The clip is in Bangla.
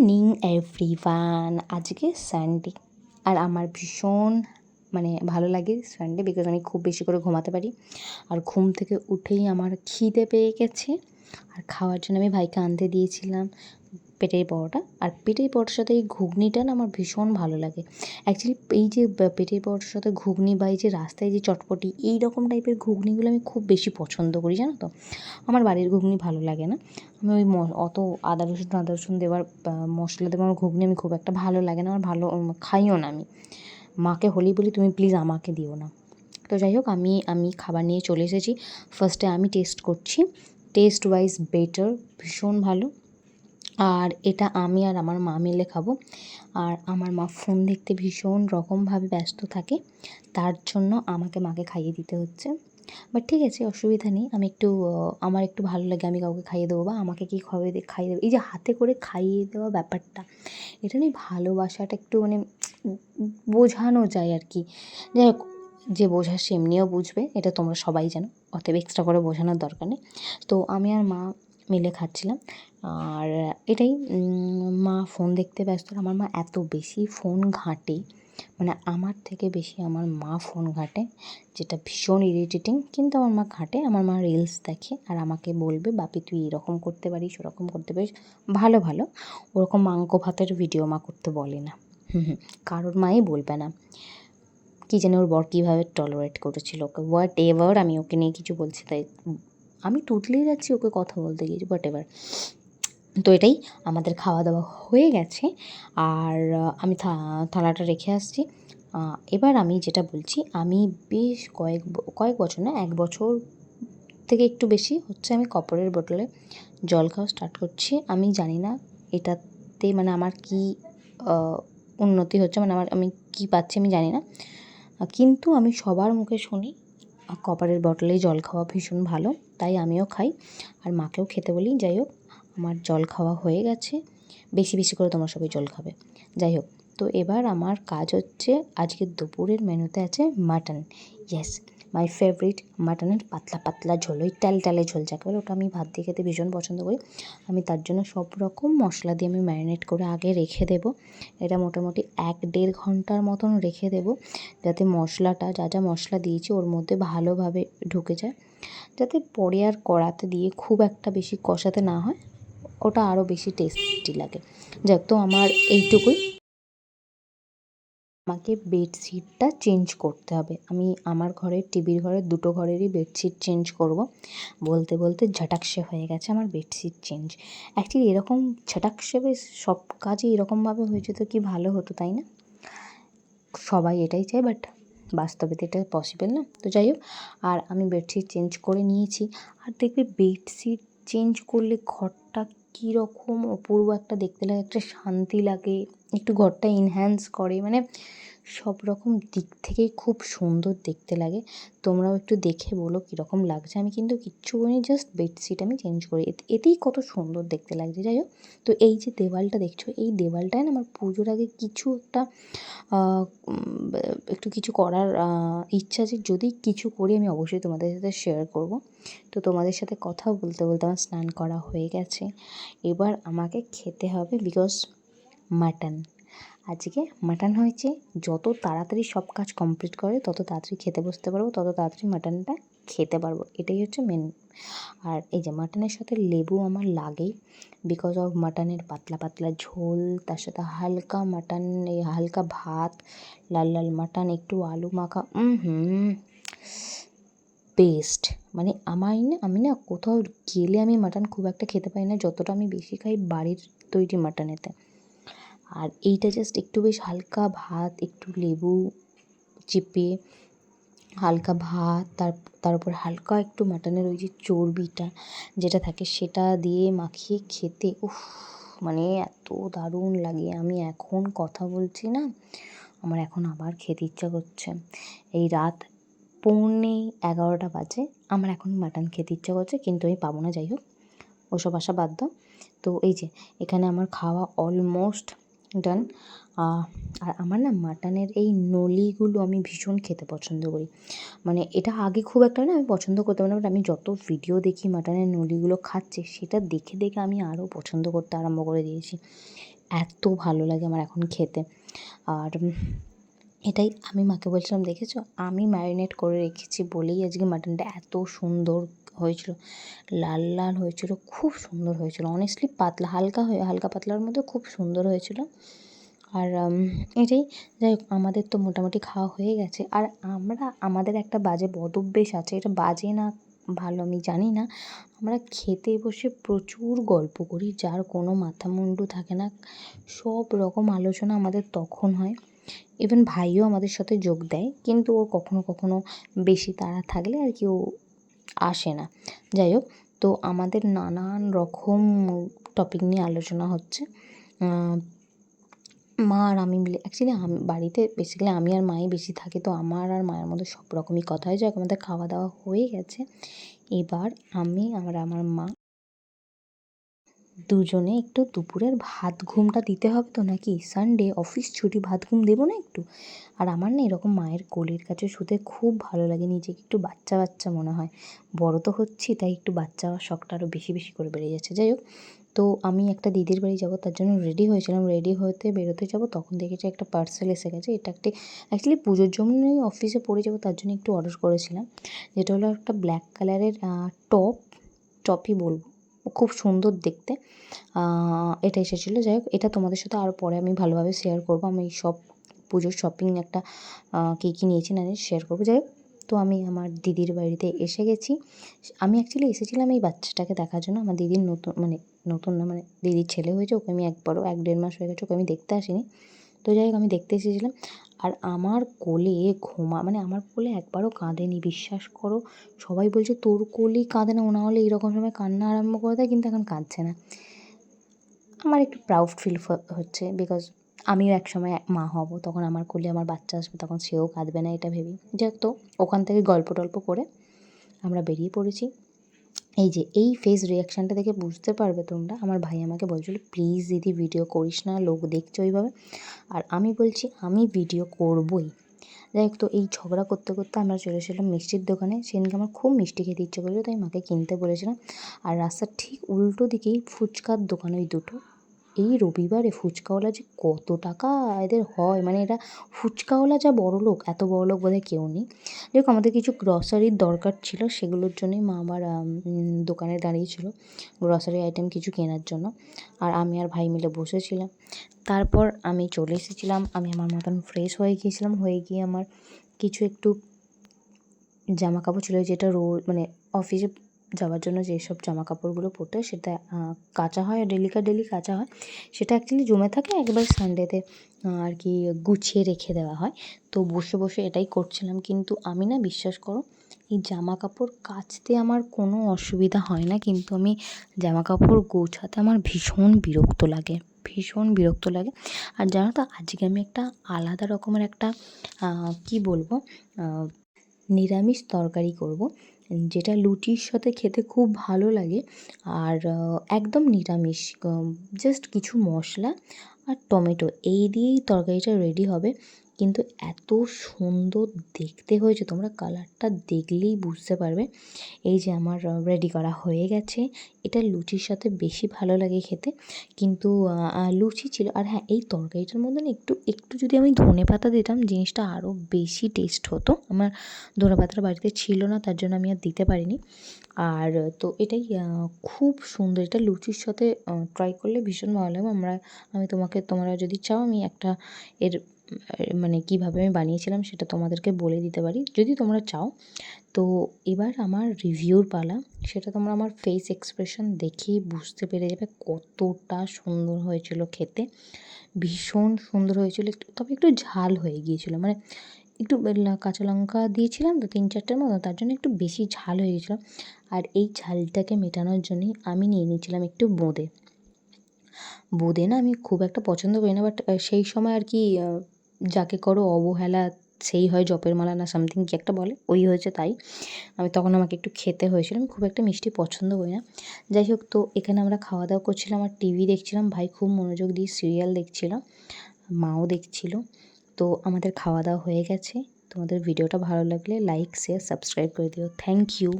মর্নিং এভরিওয়ান আজকে সানডে আর আমার ভীষণ মানে ভালো লাগে সানডে বিকজ আমি খুব বেশি করে ঘুমাতে পারি। আর ঘুম থেকে উঠেই আমার খিদে পেয়ে গেছে। আর খাওয়ার জন্য আমি ভাইকে আনতে দিয়েছিলাম। পেটের পরোটা আর পেটের পরোটার সাথে এই ঘুগনিটা না আমার ভীষণ ভালো লাগে। অ্যাকচুয়ালি এই যে পেটের পরোটার সাথে ঘুগনি বা এই যে রাস্তায় যে চটপটি এই রকম টাইপের ঘুগনিগুলো আমি খুব বেশি পছন্দ করি, জানো তো? আমার বাড়ির ঘুগনি ভালো লাগে না। আমি ওই অত আদা রসুন আদা রসুন দেওয়ার মশলা দেওয়ার ঘুগনি আমি খুব একটা ভালো লাগে না, আমার ভালো খাইও না আমি। মাকে হলেই বলি, তুমি প্লিজ আমাকে দিও না। তো যাই হোক, আমি আমি খাবার নিয়ে চলে এসেছি। ফার্স্টে আমি টেস্ট করছি। টেস্ট ওয়াইজ বেটার ভীষণ ভালো। আর এটা আমি আর আমার মা মিলে খাব। আর আমার মা ফোন দেখতে ভীষণ রকমভাবে ব্যস্ত থাকে, তার জন্য আমাকে মাকে খাইয়ে দিতে হচ্ছে। বাট ঠিক আছে, অসুবিধা নেই। আমি একটু আমার একটু ভালো লাগে, আমি কাউকে খাইয়ে দেবো বা আমাকে কি খাওয়াবে খাইয়ে দেবো। এই যে হাতে করে খাইয়ে দেওয়া ব্যাপারটা, এটা নিয়ে ভালোবাসাটা একটু মানে বোঝানো যায় আর কি। যাই হোক, যে বোঝা সে এমনিও বুঝবে, এটা তোমরা সবাই জানো। অতএব এক্সট্রা করে বোঝানোর দরকার নেই। তো আমি আর মা মিলে খাচ্ছিলাম। আর এটাই মা ফোন দেখতে ব্যস্ত। আমার মা এত বেশি ফোন ঘাঁটে মানে আমার থেকে বেশি আমার মা ফোন ঘাঁটে, যেটা ভীষণ ইরিটেটিং কিন্তু আমার মা ঘাঁটে, আমার মা রিলস দেখে আর আমাকে বলবে, বাপি, তুই এরকম করতে পারিস, ওরকম করতে পারিস। ভালো ভালো। ওরকম মাংক ভাতের ভিডিও মা করতে বলে না। হুম হুম। কারোর মাই বলবে না। কী জানি ওর বর কীভাবে টলারেট করেছিল ওকে। হোয়াট এভার আমি ওকে নিয়ে কিছু বলছি, তাই আমি তুতলেই যাচ্ছি, ওকে কথা বলতে গিয়েছি হোয়াট এভার তো এটাই আমাদের খাওয়া দাওয়া হয়ে গেছে। আর আমি থালাটা রেখে আসছি। এবার আমি যেটা বলছি, আমি বেশ কয়েক কয়েক বছর না, এক বছর থেকে একটু বেশি হচ্ছে আমি কপরের বোতলে জল খাওয়া স্টার্ট করছি। আমি জানি না এটাতে মানে আমার কি উন্নতি হচ্ছে মানে আমার, আমি কি পাচ্ছি আমি জানি না। কিন্তু আমি সবার মুখে শুনি কপারের বটলেই জল খাওয়া ভীষণ ভালো, তাই আমিও খাই। আর মাকেও খেতে বলি, যাই হোক। আমার জল খাওয়া হয়ে গেছে, বেশি বেশি করে তোমরা সবাই জল খাবে। যাই হোক, তো এবার আমার কাজ হচ্ছে, আজকে দুপুরের মেনুতে আছে মাটন। ইয়েস মাই ফেভারিট মাটনের পাতলা পাতলা ঝোল, ওই টাল টালে ঝোল, যাকে বলে, ওটা আমি ভাত দিয়ে খেতে ভীষণ পছন্দ করি। আমি তার জন্য সব রকম মশলা দিয়ে আমি ম্যারিনেট করে আগে রেখে দেব। এটা মোটামুটি এক দেড় ঘণ্টার মতন রেখে দেব, যাতে মশলাটা, যা যা মশলা দিয়েছি, ওর মধ্যে ভালোভাবে ঢুকে যায়। যাতে পরে আর কড়াতে দিয়ে খুব একটা বেশি কষাতে না হয়। ওটা আরও বেশি টেস্টি লাগে। যাক, তো আমার এইটুকুই। আমাকে বেডশিটটা চেঞ্জ করতে হবে। আমি আমার ঘরের, টিভির ঘরের দুটো ঘরেরই বেডশিট চেঞ্জ করব। বলতে বলতে ঝটাকসে হয়ে গেছে আমার বেডশিট চেঞ্জ অ্যাকচুয়ালি এরকম ঝটাকসে বেশ সব কাজই এরকমভাবে হয়েছে তো কি ভালো হতো, তাই না? সবাই এটাই চায় বাট বাস্তবে তো এটা পসিবল না। তো যাই হোক, আর আমি বেডশিট চেঞ্জ করে নিয়েছি। আর দেখবে বেডশিট চেঞ্জ করলে কীরকম অপূর্ব একটা দেখতে লাগে একটা শান্তি লাগে একটু ঘরটা এনহ্যান্স করে। মানে সব রকম দিক থেকেই খুব সুন্দর দেখতে লাগে। তোমরাও একটু দেখে বলো কীরকম লাগছে। আমি কিন্তু কিচ্ছু করিনি জাস্ট বেডশিট আমি চেঞ্জ করি। এতেই কত সুন্দর দেখতে লাগছে, যাই হোক। তো এই যে দেওয়ালটা দেখছ, এই দেওয়ালটায় না আমার পুজোর আগে কিছু একটা একটু কিছু করার ইচ্ছা আছে। যদি কিছু করি আমি অবশ্যই তোমাদের সাথে শেয়ার করব। তো তোমাদের সাথে কথা বলতে বলতে আমার স্নান করা হয়ে গেছে। এবার আমাকে খেতে হবে বিকজ মাটন আজকে মাটন হয়েছে। যত তাড়াতাড়ি সব কাজ কমপ্লিট করে, তত তাড়াতাড়ি খেতে বসতে পারব, তত তাড়াতাড়ি মাটনটা খেতে পারব। এটাই হচ্ছে মেন আর এই যে মাটনের সাথে লেবু আমার লাগেই। বিকজ অফ মাটনের পাতলা পাতলা ঝোল, তার সাথে হালকা মাটন এই হালকা ভাত, লাল লাল মাটন একটু আলু মাখা হুম বেস্ট মানে আমার না, আমি না কোথাও গেলে আমি মাটন খুব একটা খেতে পারি না, যতটা আমি বেশি খাই বাড়ির তৈরি মাটনেতে আর এইটা জাস্ট একটু বেশ হালকা ভাত, একটু লেবু চেপে, হালকা ভাত, তার তার উপর হালকা একটু মাটনের ওই যে চর্বিটা যেটা থাকে সেটা দিয়ে মাখিয়ে খেতে, উফ মানে এত দারুণ লাগে। আমি এখন কথা বলছি না, আমার এখন আবার খেতে ইচ্ছা করছে। এই রাত পৌনে এগারোটা বাজে, আমার এখন মাটন খেতে ইচ্ছা করছে, কিন্তু আমি পাবো না, যাই হোক। ওসব আসা বাদ দাও তো এই যে, এখানে আমার খাওয়া অলমোস্ট ডান আর আমার না মাটনের এই নলিগুলো আমি ভীষণ খেতে পছন্দ করি। মানে এটা আগে খুব একটা না আমি পছন্দ করতাম না বাট আমি যত ভিডিও দেখি মাটনের নলিগুলো খাচ্ছে, সেটা দেখে দেখে আমি আরও পছন্দ করতে আরম্ভ করে দিয়েছি। এত ভালো লাগে আমার এখন খেতে। আর এটাই আমি মাকে বলছিলাম, দেখেছ? আমি ম্যারিনেট করে রেখেছি বলেই আজকে মাটনটা এত সুন্দর হয়েছিল। লাল লাল হয়েছিল, খুব সুন্দর হয়েছিল। অনেস্টলি পাতলা, হালকা হয়ে, হালকা পাতলার মধ্যে খুব সুন্দর হয়েছিল। আর এটাই, যাই হোক, আমাদের তো মোটামুটি খাওয়া হয়ে গেছে। আর আমরা, আমাদের একটা বাজে বদভ্যেস আছে। এটা বাজে না, ভালো আমি জানি না। আমরা খেতে বসে প্রচুর গল্প করি, যার কোনো মাথা মুন্ডু থাকে না। সব রকম আলোচনা আমাদের তখন হয়। ইভেন ভাইও আমাদের সাথে যোগ দেয়, কিন্তু ও কখনো কখনো বেশি তাড়া থাকলে আর কি ও আসে না। যাই হোক, তো আমাদের নানান রকম টপিক নিয়ে আলোচনা হচ্ছে। মা আর আমি মিলে অ্যাকচুয়ালি আমি, বাড়িতে বেসিক্যালি আমি আর মাই বেশি থাকি, তো আমার আর মায়ের মধ্যে সব রকমই কথা হয় যাই হোক আমাদের খাওয়া দাওয়া হয়ে গেছে। এবার আমি আর আমার মা দুজনে একটু দুপুরের ভাত ঘুমটা দিতে হবে তো নাকি? সানডে অফিস ছুটি, ভাত ঘুম দেবো না একটু? আর আমার না এরকম মায়ের কোলের কাছে শুতে খুব ভালো লাগে, নিজেকে একটু বাচ্চা বাচ্চা মনে হয়। বড় তো হচ্ছি, তাই একটু বাচ্চা শখটা আরও বেশি বেশি করে বেড়ে যাচ্ছে। যাই হোক, তো আমি একটা দিদির বাড়ি যাব, তার জন্য রেডি হয়েছিলাম। রেডি হতে বেরোতে যাব, তখন দেখেছি একটা পার্সেল এসে গেছে। এটা একটি অ্যাকচুয়ালি পুজোর জন্যই অফিসে পড়ে যাব, তার জন্য একটু অর্ডার করেছিলাম। যেটা হলো একটা ব্ল্যাক কালারের টপ টপই বলব। খুব সুন্দর দেখতে। এটা এসেছিল। যাই হোক, এটা তোমাদের সাথে আরও পরে আমি ভালোভাবে শেয়ার করব। আমি সব, পুজোর শপিং একটা কী কী নিয়েছি না শেয়ার করব। যাই হোক, তো আমি আমার দিদির বাড়িতে এসে গেছি। আমি অ্যাকচুয়ালি এসেছিলাম এই বাচ্চাটাকে দেখার জন্য। আমার দিদির নতুন মানে নতুন না মানে দিদির ছেলে হয়েছে। ওকে আমি একবারও, এক দেড় মাস হয়ে গেছে, ওকে আমি দেখতে আসিনি। তো যাই হোক, আমি দেখতে এসেছিলাম। আর আমার কোলে ঘুমা মানে আমার কোলে একবারও কাঁদেনি, বিশ্বাস করো। সবাই বলছে, তোর কোলেই কাঁদে না। ও না হলে এরকম সময় কান্না আরম্ভ করে দেয়, কিন্তু এখন কাঁদছে না। আমার একটু প্রাউড ফিল হচ্ছে বিকজ আমিও এক সময় মা হব, তখন আমার কোলে আমার বাচ্চা আসবে, তখন সেও কাঁদবে না, এটা ভেবেই। যাক তো, ওখান থেকে গল্প টল্প করে আমরা বেরিয়ে পড়েছি। এই যে, এই ফেস রিয়াকশানটা দেখে বুঝতে পারবে তোমরা। আমার ভাই আমাকে বলছিল প্লিজ দিদি ভিডিও করিস না, লোক দেখছে ওইভাবে। আর আমি বলছি, আমি ভিডিও করবই। যাই হোক, তো এই ঝগড়া করতে করতে আমরা চলে এসেছিলাম মিষ্টির দোকানে। সেদিনকে আমার খুব মিষ্টি খেতে ইচ্ছে করেছিল, তাই মাকে কিনতে বলেছিলাম। আর রাস্তার ঠিক উল্টো দিকেই ফুচকার দোকান, ওই দুটো। এই রবিবারে ফুচকাওয়ালা যে কত টাকা এদের হয়? মানে এরা ফুচকাওয়ালা যা বড়লোক এত বড়লোক বোধহয় কেউ নেই। হোক আমাদের কিছু গ্রসারির দরকার ছিল সেগুলোর জন্যই মা উম, দোকানে দাঁড়িয়েছিল গ্রসারি আইটেম কিছু কেনার জন্য। আর আমি আর ভাই মিলে বসেছিলাম। তারপর আমি চলে এসেছিলাম আমি আমার মতন ফ্রেশ হয়ে গিয়েছিলাম হয়ে গিয়ে আমার কিছু একটু জামা কাপড় ছিল যেটা রোজ মানে অফিসে যাওয়ার জন্য যেসব জামা কাপড়গুলো পরতে হয়, সেটা কাচা হয় ডেলিকার ডেলি কাচা হয়, সেটা অ্যাকচুয়ালি জমে থাকে, একবার সানডেতে আর কি গুছিয়ে রেখে দেওয়া হয়। তো বসে বসে এটাই করছিলাম, কিন্তু আমি না, বিশ্বাস করো, এই জামা কাপড় কাচতে আমার কোনো অসুবিধা হয় না, কিন্তু আমি জামা কাপড় গোছাতে আমার ভীষণ বিরক্ত লাগে, ভীষণ বিরক্ত লাগে। আর জানো তো, আজকে আমি একটা আলাদা রকমের একটা কি বলব নিরামিষ তরকারি করব। যেটা লুচির সাথে খেতে খুব ভালো লাগে আর একদম নিরামিষ জাস্ট কিছু মশলা আর টমেটো। এই দিয়েই তরকারিটা রেডি হবে। কিন্তু এত সুন্দর দেখতে হয়েছে। তোমরা কালারটা দেখলেই বুঝতে পারবে। এই যে আমার রেডি করা হয়ে গেছে। এটা লুচির সাথে বেশি ভালো লাগে খেতে। কিন্তু লুচি ছিল। আর হ্যাঁ এই তরকারিটার মধ্যে না একটু একটু যদি আমি ধনে পাতা দিতাম, জিনিসটা আরও বেশি টেস্ট হতো। আমার ধনে পাতাটা বাড়িতে ছিল না, তার জন্য আমি আর দিতে পারিনি। আর, তো এটাই খুব সুন্দর। এটা লুচির সাথে ট্রাই করলে ভীষণ ভালো লাগবে আমরা, আমি তোমাকে, তোমরা যদি চাও, আমি একটা এর মানে কীভাবে আমি বানিয়েছিলাম সেটা তোমাদেরকে বলে দিতে পারি, যদি তোমরা চাও। তো এবার আমার রিভিউর পালা, সেটা তোমরা আমার ফেস এক্সপ্রেশন দেখেই বুঝতে পেরে যাবে কতটা সুন্দর হয়েছিল খেতে। ভীষণ সুন্দর হয়েছিল, একটু, তবে একটু ঝাল হয়ে গিয়েছিল। মানে একটু কাঁচা লঙ্কা দিয়েছিলাম তো তিন চারটের মতো, তার জন্য একটু বেশি ঝাল হয়ে গেছিল আর এই ঝালটাকে মেটানোর জন্যই আমি নিয়ে নিয়েছিলাম একটু বোঁদে। বোঁদে না আমি খুব একটা পছন্দ করি না বাট সেই সময় আর কি যাকে করো অবহেলা, সেই হয় জপের মালা না সামথিং কি একটা বলে, ওই হয়েছে তাই। আমি তখন আমাকে একটু খেতে হয়েছিল আমি খুব একটা মিষ্টি পছন্দ করি না। যাই হোক, তো এখানে আমরা খাওয়া দাওয়া করছিলাম আর টিভি দেখছিলাম। ভাই খুব মনোযোগ দিয়ে সিরিয়াল দেখছিল, মাও দেখছিল। তো আমাদের খাওয়া দাওয়া হয়ে গেছে। তোমাদের ভিডিওটা ভালো লাগলে লাইক শেয়ার সাবস্ক্রাইব করে দিও। Thank you